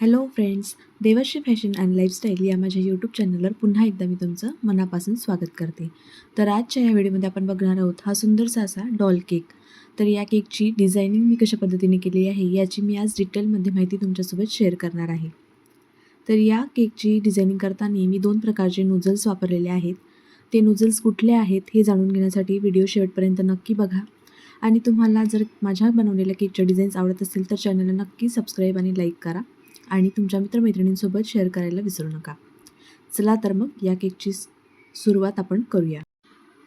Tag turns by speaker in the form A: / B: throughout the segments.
A: Hello friends Devashree fashion and lifestyle या माझ्या YouTube चॅनलवर पुन्हा एकदा मी तुमचं मनापासून स्वागत करते. तर आजच्या या व्हिडिओमध्ये आपण बघणार आहोत हा सुंदरसा असा डॉल केक तर या केकची डिझायनिंग मी कशा पद्धतीने केली आहे याची मी आज डिटेलमध्ये माहिती तुमच्यासोबत शेअर करणार आहे. तर या केकची डिझायनिंग करताना मी दोन प्रकारचे नूजल्स वापरलेले आहेत. ते नूजल्स कुठले आहेत हे जाणून घेण्यासाठी व्हिडिओ शेवटपर्यंत नक्की बघा. आणि तुम्हाला जर माझ्या बनवलेल्या केकच्या डिझाईन्स आवडत असतील तर चॅनलला नक्की सबस्क्राईब आणि लाईक करा. आणि तुमच्या मित्रमैत्रिणींसोबत शेअर करायला विसरू नका. चला तर मग या केकची सुरुवात आपण करूया.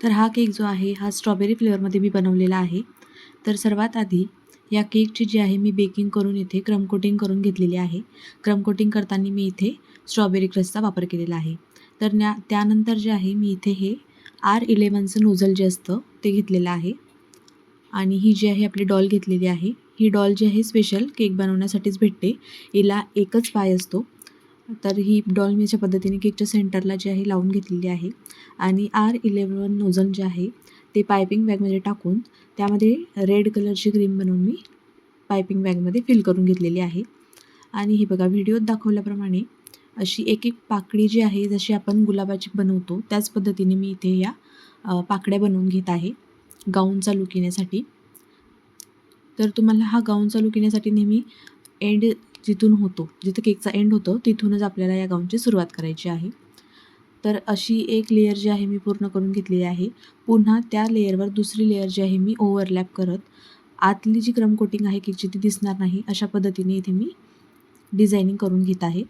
A: तर हा केक जो आहे हा स्ट्रॉबेरी फ्लेवरमध्ये मी बनवलेला आहे. तर सर्वात आधी या केकची जी आहे मी बेकिंग करून इथे क्रम कोटिंग करून घेतलेली आहे. क्रम कोटिंग करताना मी इथे स्ट्रॉबेरी क्रसचा वापर केलेला आहे. तर न्या त्यानंतर जे आहे मी इथे हे आर इलेवनचं नोझल जे असतं ते घेतलेलं आहे. आणि ही जी आहे आपली डॉल घेतलेली आहे. ही डॉल जी आहे स्पेशल केक बनवण्यासाठीच भेटते. हिला एकच पाय असतो. तर ही डॉल मी अशा पद्धतीने केकच्या सेंटरला जी आहे लावून घेतलेली आहे. आणि आर इलेवन नोझल जे आहे ते पायपिंग बॅगमध्ये टाकून त्यामध्ये रेड कलरची क्रीम बनवून मी पायपिंग बॅगमध्ये फिल करून घेतलेली आहे. आणि ही बघा व्हिडिओत दाखवल्याप्रमाणे अशी एक एक पाकळी जी आहे जशी आपण गुलाबाची बनवतो त्याच पद्धतीने मी इथे या पाकड्या बनवून घेत आहे. गाऊनचा लुक येण्यासाठी तर तुम्हाला हा गाऊन चालू केण्यासाठी नेहमी एंड जिथून होतो जिथं केकचा एंड होतो तिथूनच आपल्याला या गाऊनची सुरुवात करायची आहे. तर अशी एक लेयर जी आहे मी पूर्ण करून घेतलेली आहे. पुन्हा त्या लेयरवर दुसरी लेअर जी आहे मी ओव्हरलॅप करत आतली जी क्रम कोटिंग आहे केकची ती दिसणार नाही अशा पद्धतीने इथे मी डिझायनिंग करून घेत आहे.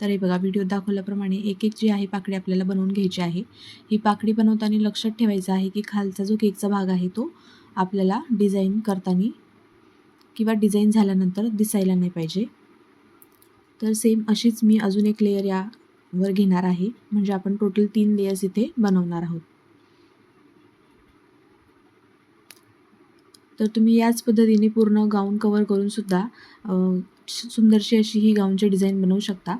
A: तर हे बघा व्हिडिओ दाखवल्याप्रमाणे एक एक जी आहे पाकडी आपल्याला बनवून घ्यायची आहे. ही पाकडी बनवताना लक्षात ठेवायचं आहे की खालचा जो केकचा भाग आहे तो आपल्याला डिझाईन करताना किंवा डिझाईन झाल्यानंतर दिसायला नाही पाहिजे. तर सेम अशीच मी अजून एक लेअर यावर घेणार आहे. म्हणजे आपण टोटल तीन लेयर्स इथे बनवणार आहोत. तर तुम्ही याच पद्धतीने पूर्ण गाऊन कवर करूनसुद्धा सुंदरशी अशी ही गाऊनची डिझाईन बनवू शकता.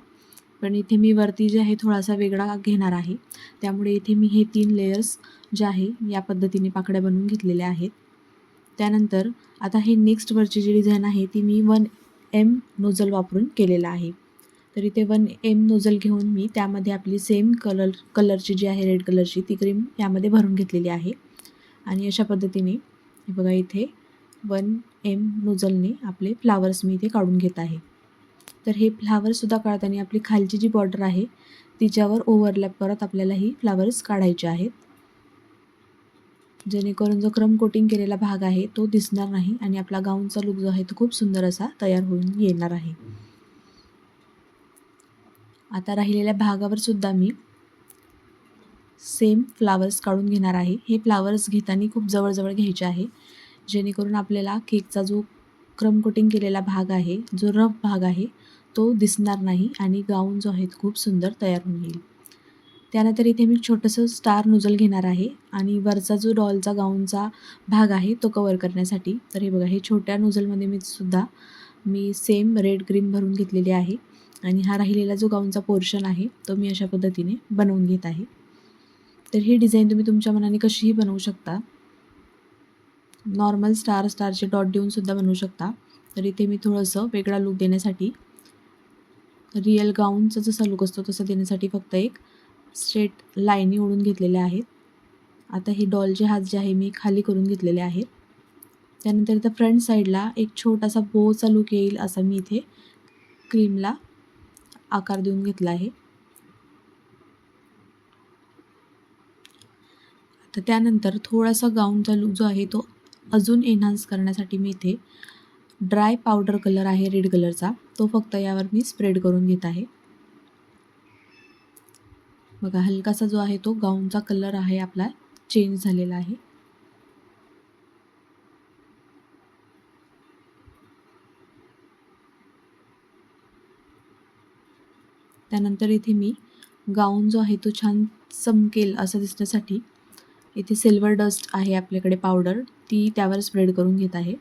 A: पण इथे मी वरती जे आहे थोडासा वेगळा घेणार आहे. त्यामुळे इथे मी हे तीन लेयर्स जे आहे या पद्धतीने पाकड्या बनवून घेतलेल्या आहेत. त्यानंतर आता हे नेक्स्ट वरची जी डिझाईन आहे ती मी वन एम नोझल वापरून केलेलं आहे. तर इथे वन एम नोझल घेऊन मी त्यामध्ये आपली सेम कलर कलरची जी आहे रेड कलरची ती क्रीम यामध्ये भरून घेतलेली आहे. आणि अशा पद्धतीने बघा इथे वन एम नोझलने आपले फ्लावर्स मी इथे काढून घेत आहे. तर हे फ्लावर्ससुद्धा काढताना आपली खालची जी बॉर्डर आहे तिच्यावर ओव्हरलॅप करत आपल्याला ही फ्लावर्स काढायचे आहेत. जेणेकरून जो क्रम कोटिंग केलेला भाग आहे तो दिसणार नाही आणि आपला गाऊनचा लुक जो आहे तो खूप सुंदर असा तयार होऊन येणार आहे. आता राहिलेल्या भागावर सुद्धा मी सेम फ्लावर्स काढून घेणार आहे. हे फ्लावर्स घेताना खूप जवळजवळ घ्यायचे आहे. जेणेकरून आपल्याला केकचा जो क्रम कोटिंग केलेला भाग आहे जो रफ भाग आहे तो दिसणार नाही आणि गाऊन जो आहे तो खूप सुंदर तयार होऊन येईल. त्यानंतर इथे मी छोटंसं स्टार नुजल घेणार आहे आणि वरचा जो डॉलचा गाऊनचा भाग आहे तो कवर करण्यासाठी. तर हे बघा हे छोट्या नोझलमध्ये मी सुद्धा मी सेम रेड क्रीम भरून घेतलेली आहे आणि हा राहिलेला जो गाऊनचा पोर्शन आहे तो मी अशा पद्धतीने बनवून घेत आहे. तर ही डिझाईन तुम्ही तुमच्या मनाने कशीही बनवू शकता. नॉर्मल स्टार स्टारचे डॉट देऊनसुद्धा बनवू शकता. तर इथे मी थोडंसं वेगळा लुक देण्यासाठी रिअल गाऊनचा जसा लुक असतो तसा देण्यासाठी फक्त एक स्ट्रेट लाईनी ओढून घेतलेल्या आहेत. आता हे डॉलचे हात जे आहे मी खाली करून घेतलेले आहेत. त्यानंतर इथं फ्रंट साईडला एक छोटासा बोचा लुक येईल असा मी इथे क्रीमला आकार देऊन घेतला आहे. आता त्यानंतर थोडासा गाऊनचा लुक जो आहे तो अजून एन्हान्स करण्यासाठी मी इथे ड्राय पावडर कलर आहे रेड कलरचा तो फक्त यावर मी स्प्रेड करून घेत आहे. बघा हलकासा जो आहे तो गाऊनचा कलर आहे आपला चेंज झालेला आहे. त्यानंतर इथे मी गाऊन जो आहे तो छान चमकेल असं दिसण्यासाठी इथे सिल्वर डस्ट आहे आपल्याकडे पावडर ती त्यावर स्प्रेड करून घेत आहे.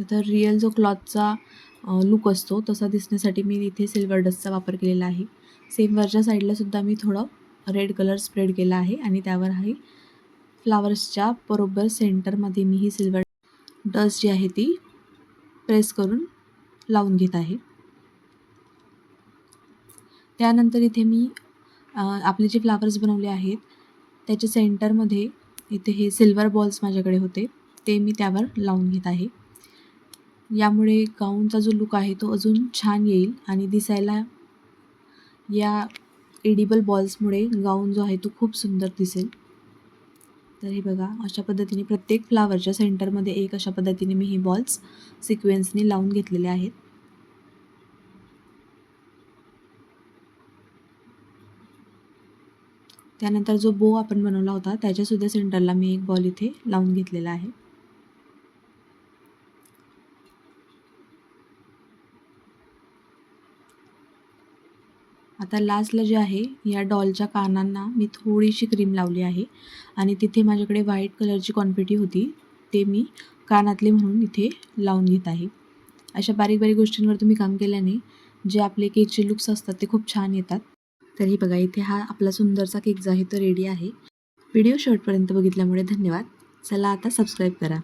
A: तर रिअल जो क्लॉथचा लुक असतो. तसा दिसण्यासाठी मी इथे सिल्वर डस्टचा वापर केलेला आहे. सेम वरच्या साईडला सुद्धा मी थोडं रेड कलर स्प्रेड केला आहे आणि त्यावर आहे फ्लावर्सच्या बरोबर सेंटरमध्ये मी ही सिल्वर डस्ट जी आहे ती प्रेस करून लावून घेत आहे. त्यानंतर इथे मी आपले जे फ्लावर्स बनवले आहेत त्याच्या सेंटरमध्ये इथे हे सिल्वर बॉल्स माझ्याकडे होते. ते मी त्यावर लावून घेत आहे. यामुळे गाऊनचा जो लुक आहे तो अजून छान येईल आणि दिसायला या एडिबल बॉल्समुळे गाऊन जो आहे तो खूप सुंदर दिसेल. तर हे बघा अशा पद्धतीने प्रत्येक फ्लावरच्या सेंटरमध्ये एक अशा पद्धतीने मी हे बॉल्स सिक्वेन्सनी लावून घेतलेले आहेत. त्यानंतर जो बो आपण बनवला होता त्याच्यासुद्धा सेंटरला मी एक बॉल इथे लावून घेतलेला आहे. आता लास्टला जे आहे या डॉलच्या कानांना मी थोडीशी क्रीम लावली आहे. आणि तिथे माझ्याकडे व्हाईट कलरची क्वांटिटी होती ते मी कानातले म्हणून इथे लावून घेत आहे. अशा बारीक बारीक गोष्टींवर तुम्ही काम केल्याने जे आपले केकचे लुक्स असतात ते खूप छान येतात. तरी बघा इथे हा आपला सुंदरचा केक जो आहे तो रेडी आहे. व्हिडिओ शॉर्टपर्यंत बघितल्यामुळे धन्यवाद. चला आता सबस्क्राईब करा.